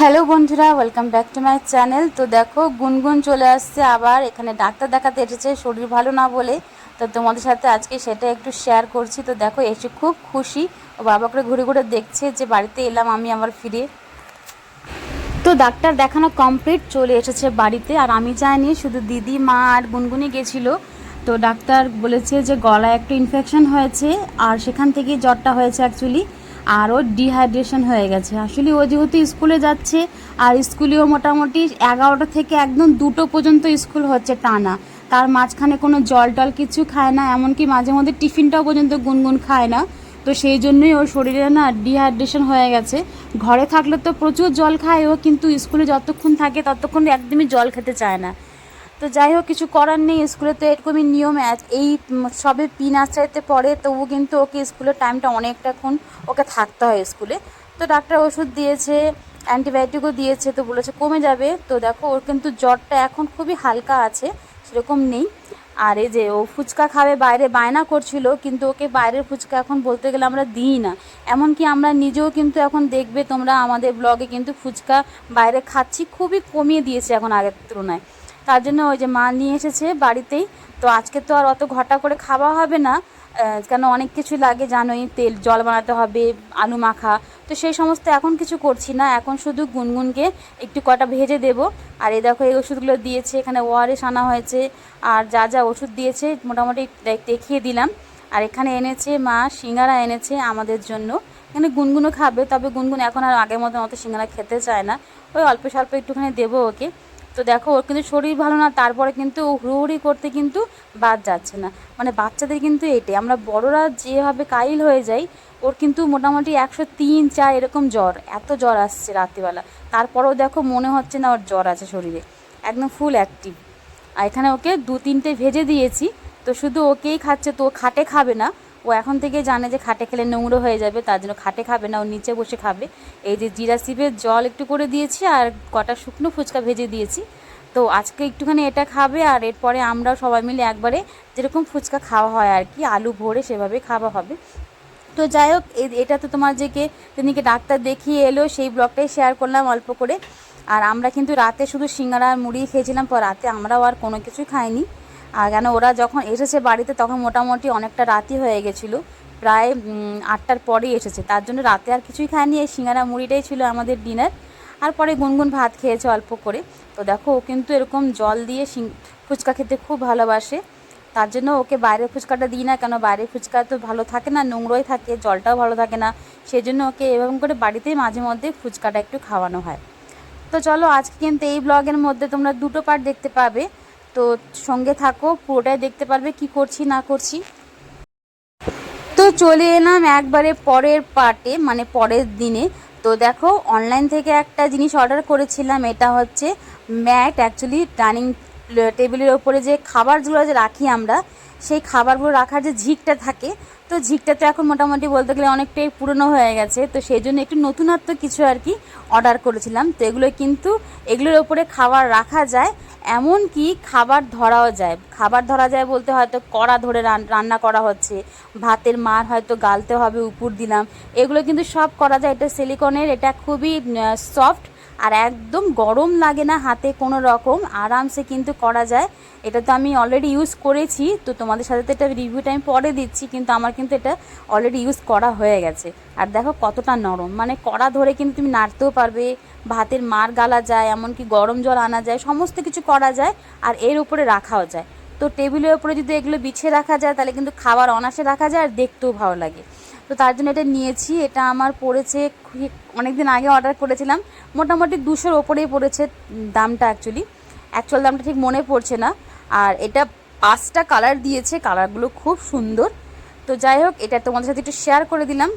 Hello বন্ধুরা welcome back to my channel তো দেখো, গুনগুন চলে আসছে আবার। এখানে ডাক্তার দেখাতে এসেছে, শরীর ভালো না বলে। তো তোমাদের সাথে আজকে সেটা একটু শেয়ার করছি। তো দেখো, এসে খুব খুশি। ও বাবা করে ঘুরে ঘুরে দেখছে যে বাড়িতে এলাম আমি আবার ফিরে। তো ডাক্তার দেখানো কমপ্লিট চলে এসেছে বাড়িতে। আর আমি যাইনি, শুধু দিদি, মা আর গুনগুনি গেছিল। তো ডাক্তার বলেছে যে গলায় একটু ইনফেকশন হয়েছে, আর সেখান থেকেই জ্বরটা হয়েছে অ্যাকচুয়ালি আর ওর ডিহাইড্রেশন হয়ে গেছে। আসলে ও যেহেতু স্কুলে যাচ্ছে, আর স্কুলেও মোটামুটি এগারোটা থেকে একদম দুটো পর্যন্ত স্কুল হচ্ছে টানা। তার মাঝখানে কোনো জল টল কিছু খায় না, এমনকি মাঝে মধ্যে টিফিনটাও পর্যন্ত গুনগুন খায় না। তো সেই জন্যই ওর শরীরে না ডিহাইড্রেশন হয়ে গেছে। ঘরে থাকলে তো প্রচুর জল খায় ও, কিন্তু স্কুলে যতক্ষণ থাকে ততক্ষণ একদমই জল খেতে চায় না। তো যাই হোক, কিছু করার নেই। স্কুলে তো এরকমই নিয়ম এই সবে পি নার্সারিতে পড়ে, তবু কিন্তু ওকে স্কুলের টাইমটা অনেকটাক্ষণ ওকে থাকতে হয় স্কুলে। তো ডাক্তার ওষুধ দিয়েছে, অ্যান্টিবায়োটিকও দিয়েছে, তো বলেছে কমে যাবে। তো দেখো, ওর কিন্তু জ্বরটা এখন খুবই হালকা আছে, সেরকম নেই। আর এই যে ও ফুচকা খাবে, বাইরে বায়না করছিল, কিন্তু ওকে বাইরের ফুচকা এখন বলতে গেলে আমরা দিই না। এমনকি আমরা নিজেও কিন্তু এখন দেখবে তোমরা আমাদের ব্লগে কিন্তু ফুচকা বাইরে খাচ্ছি, খুবই কমিয়ে দিয়েছে এখন আগের তুলনায়। তার জন্য ওই যে মা নিয়ে এসেছে বাড়িতেই। তো আজকে তো আর অত ঘটা করে খাওয়া হবে না। কেন অনেক কিছু লাগে, জানোই, তেল, জল বানাতে হবে, আলু মাখা। তো সেই সমস্ত এখন কিছু করছি না। এখন শুধু গুনগুনকে একটু কটা ভেজে দেব। আর এই দেখো, এই ওষুধগুলো দিয়েছে, এখানে ওয়ারেস আনা হয়েছে। আর যা যা ওষুধ দিয়েছে, মোটামুটি দেখিয়ে দিলাম। আর এখানে এনেছে মা, সিঙ্গারা এনেছে আমাদের জন্য। এখানে গুনগুনও খাবে, তবে গুনগুন এখন আর আগের মতো অত সিঙ্গারা খেতে চায় না। ওই অল্প স্বল্প একটুখানি দেবো ওকে। তো দেখো, ওর কিন্তু শরীর ভালো না, তারপরে কিন্তু হুড়োহুড়ি করতে কিন্তু বাদ যাচ্ছে না। মানে বাচ্চাদের কিন্তু এটাই, আমরা বড়রা যেভাবে কাইল হয়ে যাই, ওর কিন্তু মোটামুটি একশো তিন চার এরকম জ্বর, এত জ্বর আসছে রাত্রিবেলা। তারপরেও দেখো, মনে হচ্ছে না ওর জ্বর আছে শরীরে, একদম ফুল অ্যাক্টিভ আর এখানে ওকে দু তিনটে ভেজে দিয়েছি, তো শুধু ওকেই খাচ্ছে, তো খাটে খাবে না ও এখন থেকে জানে যে খাটে খেলে নোংরো হয়ে যাবে, তার জন্য খাটে খাবে না, ও নিচে বসে খাবে। এই যে জিরা সিপের জল একটু করে দিয়েছি আর কটা শুকনো ফুচকা ভেজে দিয়েছি। তো আজকে একটুখানি এটা খাবে আর এরপরে আমরাও সবাই মিলে একবারে যেরকম ফুচকা খাওয়া হয় আর কি, আলু ভরে সেভাবে খাওয়া হবে। তো যাই হোক এটা তো তোমার যে কে যেদিনকে ডাক্তার দেখিয়ে এলো, সেই ব্লগটাই শেয়ার করলাম অল্প করে। আর আমরা কিন্তু রাতে শুধু সিঙ্গারা আর মুড়ি খেয়েছিলাম পর রাতে আমরাও আর কোনো কিছুই খাইনি। আর কেন ওরা যখন এসেছে বাড়িতে, তখন মোটামুটি অনেকটা রাতই হয়ে গেছিল। প্রায় আটটার পরেই এসেছে। তার জন্য রাতে আর কিছুই খায়নি। এই সিঙ্গারা মুড়িটাই ছিল আমাদের ডিনার। আর পরে গুনগুন ভাত খেয়েছে অল্প করে। তো দেখো, ও কিন্তু এরকম জল দিয়ে ফুচকা খেতে খুব ভালোবাসে। তার জন্য ওকে বাইরের ফুচকাটা দিই না, কেন বাইরের ফুচকা তো ভালো থাকে না, নোংরোই থাকে, জলটাও ভালো থাকে না। সেই জন্য ওকে এরকম করে বাড়িতেই মাঝে মধ্যে ফুচকাটা একটু খাওয়ানো হয়। তো চলো, আজকে কিন্তু এই ব্লগের মধ্যে তোমরা দুটো পার্ট দেখতে পাবে। তো সঙ্গে থাকো, পুরোটাই দেখতে পারবে কি করছি, না করছি। তো চলে এলাম একবারে পরের পার্টে মানে পরের দিনে। তো দেখো অনলাইন থেকে একটা জিনিস অর্ডার করেছিলাম, এটা হচ্ছে ম্যাট। অ্যাকচুয়ালি ডাইনিং টেবিলের ওপরে যে খাবারগুলো যে রাখি আমরা সেই খাবারগুলো রাখার যে ঝিকটা থাকে, তো ঝিকটা তো এখন মোটামুটি বলতে গেলে অনেকটাই পুরনো হয়ে গেছে। তো সেই জন্য একটু নতুনত্ব কিছু আর কি অর্ডার করেছিলাম। তো এগুলো কিন্তু এগুলোর ওপরে খাবার রাখা যায় এমন কি খাবার ধরাও যায়। খাবার ধরা যায় বলতে হয়তো কড়া ধরে রান্না করা হচ্ছে, ভাতের মার হয়তো গালতে হবে, উপর দিলাম। এগুলো কিন্তু সব করা যায়। এটা সিলিকনের এটা খুবই সফট আর একদম গরম লাগে না হাতে কোনো রকম, আরামসে কিন্তু করা যায়। এটা তো আমি অলরেডি ইউজ করেছি, তো তোমাদের সাথে তো এটা রিভিউটা আমি পরে দিচ্ছি, কিন্তু আমার কিন্তু এটা অলরেডি ইউজ করা হয়ে গেছে। আর দেখো কতটা নরম মানে কড়া ধরে কিন্তু তুমি নাড়তেও পারবে, ভাতের মার গালা যায়, এমনকি গরম জল আনা যায়, সমস্ত কিছু করা যায়, আর এর উপরে রাখাও যায়। তো টেবিলের উপরে যদি এগুলো বিছিয়ে রাখা যায়, তাহলে কিন্তু খাবার অনাসে রাখা যায়, আর দেখতেও ভালো লাগে। তো তার জন্য এটা নিয়েছি। এটা আমার পড়েছে অনেক দিন আগে অর্ডার করেছিলাম। মোটামুটি দুশোর ওপরেই পড়েছে দামটা অ্যাকচুয়ালি অ্যাকচুয়াল দামটা ঠিক মনে পড়ছে না। আর এটা পাঁচটা কালার দিয়েছে। কালারগুলো খুব সুন্দর। তো যাই হোক, এটা তোমাদের সাথে একটু শেয়ার করে দিলাম।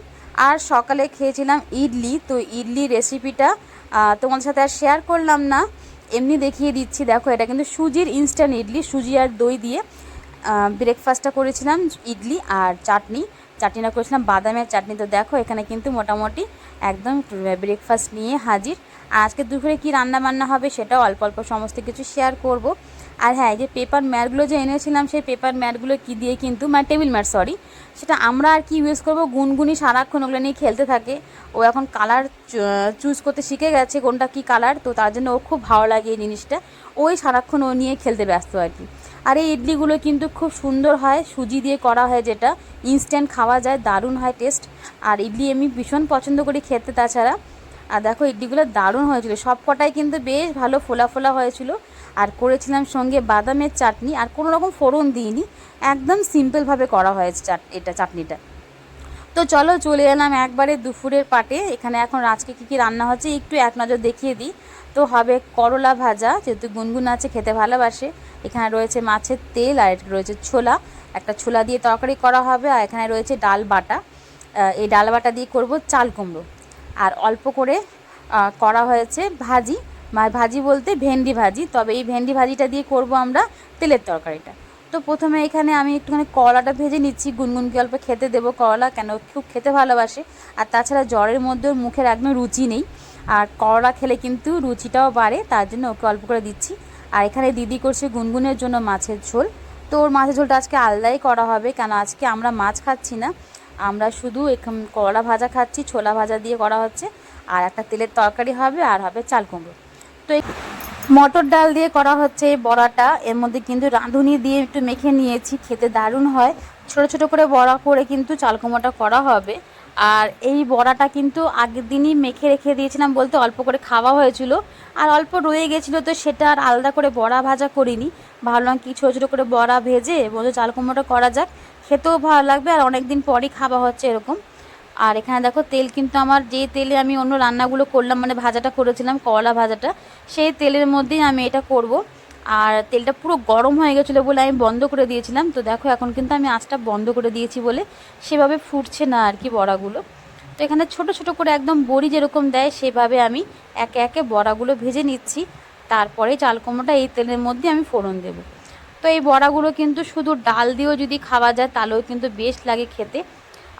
আর সকালে খেয়েছিলাম ইডলি। তো ইডলি রেসিপিটা তোমাদের সাথে আর শেয়ার করলাম না। এমনি দেখিয়ে দিচ্ছি। দেখো, এটা কিন্তু সুজির ইনস্ট্যান্ট ইডলি। সুজি আর দই দিয়ে ব্রেকফাস্টটা করেছিলাম ইডলি আর চাটনি। চাটনিটা করেছিলাম বাদামের চাটনি। তো দেখো, এখানে কিন্তু মোটামুটি একদম ব্রেকফাস্ট নিয়ে হাজির। আজকে দুপুরে কি রান্না বান্না হবে সেটা অল্প অল্প সমস্ত কিছু শেয়ার করব। আর হ্যাঁ যে পেপার ম্যাটগুলো যে এনেছিলাম, সেই পেপার ম্যাটগুলো কি দিয়ে কিন্তু মানে টেবিল ম্যাট সরি সেটা আমরা আর কি ইউজ করব? গুনগুনি সারাক্ষণ ওগুলো নিয়ে খেলতে থাকে। ও এখন কালার চুজ করতে শিখে গেছে কোনটা কি কালার তো তার জন্য ও খুব ভালো লাগে এই জিনিসটা। ওই সারাক্ষণ ও নিয়ে খেলতে ব্যস্ত আর কি। আর এই ইডলিগুলো কিন্তু খুব সুন্দর হয়, সুজি দিয়ে করা হয় যেটা। ইনস্ট্যান্ট খাওয়া যায়, দারুণ হয় টেস্ট আর ইডলি আমি ভীষণ পছন্দ করি খেতে তাছাড়া। আর দেখো ইডলিগুলো দারুণ হয়েছিল। সব কটাই কিন্তু বেশ ভালো ফোলা ফোলা হয়েছিল। আর করেছিলাম সঙ্গে বাদামের চাটনি, আর কোনো রকম ফোড়ন দিইনি। একদম সিম্পলভাবে করা হয়েছে চাট, এটা চাটনিটা। তো চলো চলে এলাম একবারে দুপুরের পাটে। এখানে এখন আজকে কী কী রান্না হচ্ছে একটু এক নজর দেখিয়ে দিই। তো হবে করলা ভাজা, যেহেতু গুনগুন আছে, খেতে ভালোবাসে। এখানে রয়েছে মাছের তেল আর রয়েছে ছোলা। একটা ছোলা দিয়ে তরকারি করা হবে, আর এখানে রয়েছে ডাল বাটা। এই ডাল বাটা দিয়ে করব চাল কুমড়ো। আর অল্প করে করা হয়েছে ভাজি। ভাজি বলতে ভেন্ডি ভাজি। তবে এই ভেন্ডি ভাজিটা দিয়ে করব আমরা তেলের তরকারিটা। তো প্রথমে এখানে আমি একটুখানি কলাটা ভেজে নিচ্ছি গুনগুনকে অল্প খেতে দেবো কলা কেন খুব খেতে ভালোবাসে। আর তাছাড়া জ্বরের মধ্যেও মুখের একদম রুচি নেই। আর করলা খেলে কিন্তু রুচিটাও বাড়ে, তার জন্য ওকে অল্প করে দিচ্ছি। আর এখানে দিদি করছে গুনগুনের জন্য মাছের ঝোল। তো ওর মাছের ঝোলটা আজকে আলাদাই করা হবে, কেন আজকে আমরা মাছ খাচ্ছি না। আমরা শুধু এখন করলা ভাজা খাচ্ছি, ছোলা ভাজা দিয়ে করা হচ্ছে। আর একটা তেলের তরকারি হবে, আর হবে চাল কুমড়ো। তো মটর ডাল দিয়ে করা হচ্ছে এই বড়াটা। এর মধ্যে কিন্তু রাঁধুনি দিয়ে একটু মেখে নিয়েছি, খেতে দারুণ হয়। ছোট ছোট করে বড়া করে কিন্তু চাল কুমড়োটা করা হবে। আর এই বড়াটা কিন্তু আগের দিনই মেখে রেখে দিয়েছিলাম বলতে অল্প করে খাওয়া হয়েছিল। আর অল্প রয়ে গেছিল তো সেটা আর আলাদা করে বড়া ভাজা করিনি। ভাবলাম কি ছোটো ছোটো করে বড়া ভেজে বলতে চাল কুমড়োটা করা যাক। খেতেও ভালো লাগবে আর অনেক দিন পরই খাওয়া হচ্ছে এরকম। আর এখানে দেখো তেল কিন্তু আমার যে তেলে আমি অন্য রান্নাগুলো করলাম মানে ভাজাটা করেছিলাম, করলা ভাজাটা, সেই তেলের মধ্যেই আমি এটা করব। আর তেলটা পুরো গরম হয়ে গেছিল বলে আমি বন্ধ করে দিয়েছিলাম। তো দেখো এখন কিন্তু আমি আঁচটা বন্ধ করে দিয়েছি বলে সেভাবে ফুটছে না আর কি বড়াগুলো। তো এখানে ছোট ছোট করে একদম বড়ি যেরকম দেয়, সেভাবে আমি একে একে বড়াগুলো ভেজে নিচ্ছি। তারপরে চাল কুমড়োটা এই তেলের মধ্যে আমি ফোড়ন দেব। তো এই বড়াগুলো কিন্তু শুধু ডাল দিয়েও যদি খাওয়া যায়, তাহলেও কিন্তু বেশ লাগে খেতে।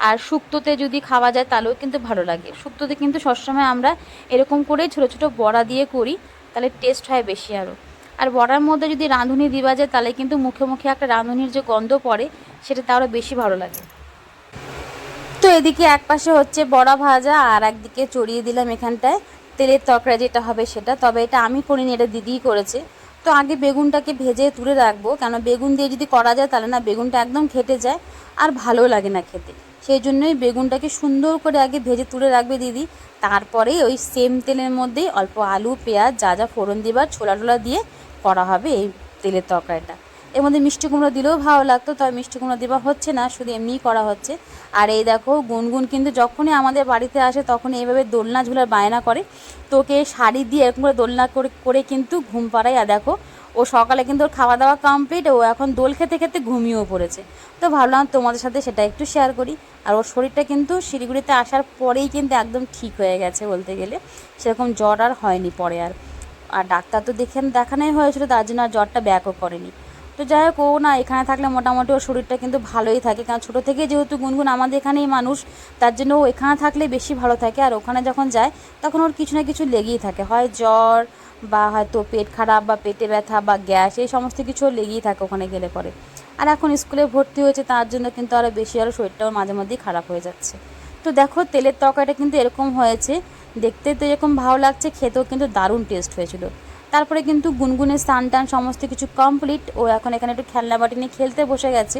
আর শুক্তোতে যদি খাওয়া যায় তাহলেও কিন্তু ভালো লাগে। শুক্তোতে কিন্তু সবসময় আমরা এরকম করে ছোটো ছোটো বড়া দিয়ে করি, তাহলে টেস্ট হয় বেশি আরও আর বড়ার মধ্যে যদি রাঁধুনি দিবা যায় তাহলে কিন্তু মুখে মুখে একটা রাঁধুনির যে গন্ধ পড়ে সেটা আরও বেশি ভালো লাগে। তো এদিকে এক পাশে হচ্ছে বড়া ভাজা আর একদিকে চড়িয়ে দিলাম এখানটায় তেলের তরকারি যেটা হবে সেটা। তবে এটা আমি করিনি, এটা দিদিই করেছে। তো আগে বেগুনটাকে ভেজে তুলে রাখব, কেন বেগুন দিয়ে যদি করা যায় তাহলে না বেগুনটা একদম খেটে যায়, আর ভালো লাগে না খেতে। সেই জন্যই বেগুনটাকে সুন্দর করে আগে ভেজে তুলে রাখবে দিদি। তারপরে ওই সেম তেলের মধ্যেই অল্প আলু, পেঁয়াজ, যা যা ফোড়ন দিবার ছোলা টোলা দিয়ে করা হবে এই তেলের তরকারিটা। এর মধ্যে মিষ্টি কুমড়ো দিলেও ভালো লাগতো, তবে মিষ্টি কুমড়ো দেওয়া হচ্ছে না, শুধু এমনিই করা হচ্ছে। আর এই দেখো, গুনগুন কিন্তু যখনই আমাদের বাড়িতে আসে তখন এইভাবে দোলনা ঝুলার বায়না করে। তোকে শাড়ি দিয়ে এরকম করে দোলনা করে করে কিন্তু ঘুম পাড়ায়। আর দেখো ও সকালে কিন্তু ওর খাওয়া দাওয়া কমপ্লিট ও এখন দোল খেতে খেতে ঘুমিয়েও পড়েছে। তো ভাবলাম তোমাদের সাথে সেটা একটু শেয়ার করি। আর ওর শরীরটা কিন্তু শিলিগুড়িতে আসার পরেই কিন্তু একদম ঠিক হয়ে গেছে বলতে গেলে। সেরকম জ্বর আর হয়নি পরে আর। আর ডাক্তার তো দেখেন দেখানোই হয়েছিল, তার জন্য আর জ্বরটা ব্যাকও করেনি। তো যাই হোক, ও না এখানে থাকলে মোটামুটি ওর শরীরটা কিন্তু ভালোই থাকে। কারণ ছোটো থেকে যেহেতু গুনগুন আমাদের এখানেই মানুষ, তার জন্য ও এখানে থাকলে বেশি ভালো থাকে। আর ওখানে যখন যায়, তখন ওর কিছু না কিছু লেগেই থাকে। হয় জ্বর বা হয়তো পেট খারাপ বা পেটে ব্যথা বা গ্যাস, এই সমস্ত কিছু লেগেই থাকে ওখানে গেলে পরে। আর এখন স্কুলে ভর্তি হয়েছে, তার জন্য কিন্তু আরও বেশি আরও শরীরটাও মাঝে মধ্যেই খারাপ হয়ে যাচ্ছে। তো দেখো, তেলের তরকারিটা কিন্তু এরকম হয়েছে, দেখতে তো এরকম ভালো লাগছে, খেতেও কিন্তু দারুণ টেস্ট হয়েছিল। তারপরে কিন্তু গুনগুনের স্নান টান সমস্ত কিছু কমপ্লিট ও এখন এখানে একটু খেলনা বাটি নিয়ে খেলতে বসে গেছে।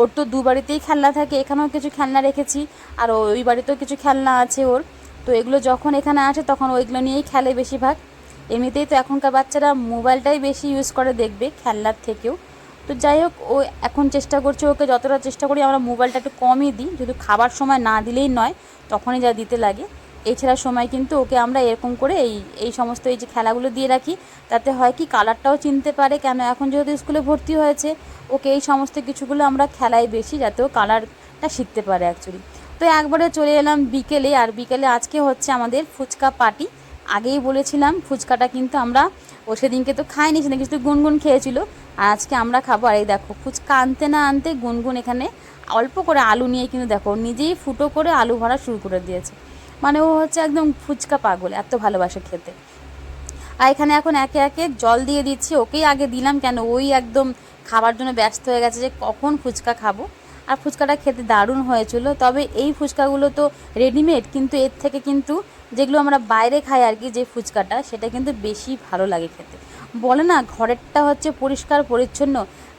ওর তো দু বাড়িতেই খেলনা থাকে, এখানেও কিছু খেলনা রেখেছি, আর ওই বাড়িতেও কিছু খেলনা আছে ওর। তো এগুলো যখন এখানে আসে, তখন ওইগুলো নিয়েই খেলে বেশিরভাগ। এমনিতেই তো এখনকার বাচ্চারা মোবাইলটাই বেশি ইউজ করে দেখবে, খেলনার থেকেও। তো যাই হোক, ও এখন চেষ্টা করছে ওকে যতটা চেষ্টা করি আমরা মোবাইলটা একটু কমই দিই। যদি খাবার সময় না দিলেই নয়, তখনই যা দিতে লাগে। এছাড়া সময় কিন্তু ওকে আমরা এরকম করে এই এই সমস্ত এই যে খেলাগুলো দিয়ে রাখি, তাতে হয় কি কালারটাও চিনতে পারে। কেন এখন যেহেতু স্কুলে ভর্তি হয়েছে, ওকে এই সমস্ত কিছুগুলো আমরা খেলাই বেশি যাতে ও কালারটা শিখতে পারে অ্যাকচুয়ালি তো একবারে চলে এলাম বিকেলে, আর বিকেলে আজকে হচ্ছে আমাদের ফুচকা পার্টি আগেই বলেছিলাম, ফুচকাটা কিন্তু আমরা ও সেদিনকে তো খাইনি সেদিন কিন্তু গুনগুন খেয়েছিল। আর আজকে আমরা খাব, আর এই দেখো, ফুচকা আনতে না আনতে গুনগুন এখানে অল্প করে আলু নিয়ে কিন্তু দেখো নিজেই ফুটো করে আলু ভরা শুরু করে দিয়েছে। মানে ও হচ্ছে একদম ফুচকা পাগল, এত ভালোবাসে খেতে। আর এখানে এখন একে একে জল দিয়ে দিচ্ছি, ওকেই আগে দিলাম কেন? ওই একদম খাবার জন্য ব্যস্ত হয়ে গেছে যে কখন ফুচকা খাব। আর ফুচকাটা খেতে দারুণ হয়েছিল, তবে এই ফুচকাগুলো তো রেডিমেড কিন্তু এর থেকে কিন্তু যেগুলো আমরা বাইরে খাই আর কি, যে ফুচকাটা, সেটা কিন্তু বেশি ভালো লাগে খেতে। বলে না, ঘরেরটা হচ্ছে পরিষ্কার, পরিচ্ছন্ন,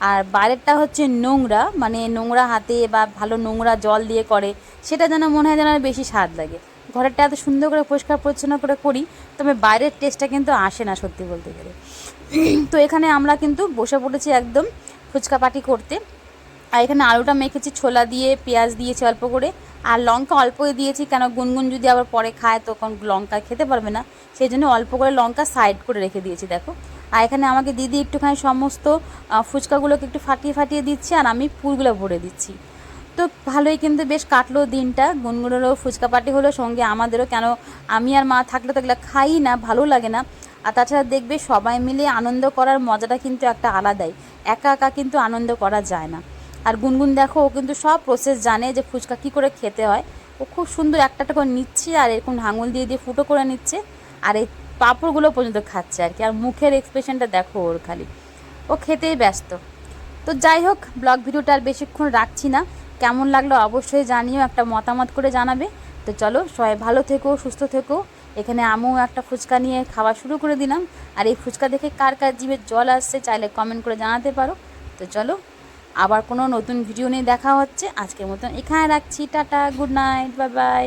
আর বাইরেরটা হচ্ছে নোংরা মানে নোংরা হাতে বা ভালো নোংরা জল দিয়ে করে, সেটা যেন মনে হয় যেন বেশি স্বাদ লাগে। ঘরেরটা এত সুন্দর করে, পরিষ্কার, পরিচ্ছন্ন করে করি, তবে বাইরের টেস্টটা কিন্তু আসে না সত্যি বলতে গেলে। তো এখানে আমরা কিন্তু বসে পড়েছি একদম ফুচকা পাটি করতে। আর এখানে আলুটা মেখেছি, ছোলা দিয়ে, পেঁয়াজ দিয়েছি অল্প করে। আর লঙ্কা অল্পই দিয়েছি কেন গুনগুন যদি আবার পরে খায় তখন লঙ্কা খেতে পারবে না। সেই জন্য অল্প করে লঙ্কা সাইড করে রেখে দিয়েছি, দেখো। আর এখানে আমাকে দিদি একটুখানি সমস্ত ফুচকাগুলোকে একটু ফাটিয়ে ফাটিয়ে দিচ্ছি আর আমি ফুলগুলো ভরে দিচ্ছি। তো ভালোই কিন্তু বেশ কাটলো দিনটা। গুনগুনেরও ফুচকা পাটি হলো, সঙ্গে আমাদেরও কেন আমি আর মা থাকলে তো এগুলো খাই না, ভালো লাগে না। আর তাছাড়া দেখবে সবাই মিলে আনন্দ করার মজাটা কিন্তু একটা আলাদাই। একা একা কিন্তু আনন্দ করা যায় না। আর গুনগুন দেখো, ও কিন্তু সব প্রসেস জানে যে ফুচকা কী করে খেতে হয়। ও খুব সুন্দর একটা একটা করে নিচ্ছে আর এরকম আঙুল দিয়ে দিয়ে ফুটো করে নিচ্ছে আর এই পাঁপড়গুলো পর্যন্ত খাচ্ছে আর কি। আর মুখের এক্সপ্রেশনটা দেখো ওর খালি। ও খেতেই ব্যস্ত। তো যাই হোক ব্লগ ভিডিওটা আর বেশিক্ষণ রাখছি না। কেমন লাগল অবশ্যই জানিও, একটা মতামত করে জানাবে। তো চলো, সবাই ভালো থেকো, সুস্থ থেকো। এখানে আমিও একটা ফুচকা নিয়ে খাওয়া শুরু করে দিলাম। আর এই ফুচকা দেখে কার কার জিভে জল আসছে চাইলে কমেন্ট করে জানাতে পারো। তো চলো আবার কোনো নতুন ভিডিও নিয়ে দেখা হচ্ছে। আজকের মতন এখানে রাখছি। Tata good night bye bye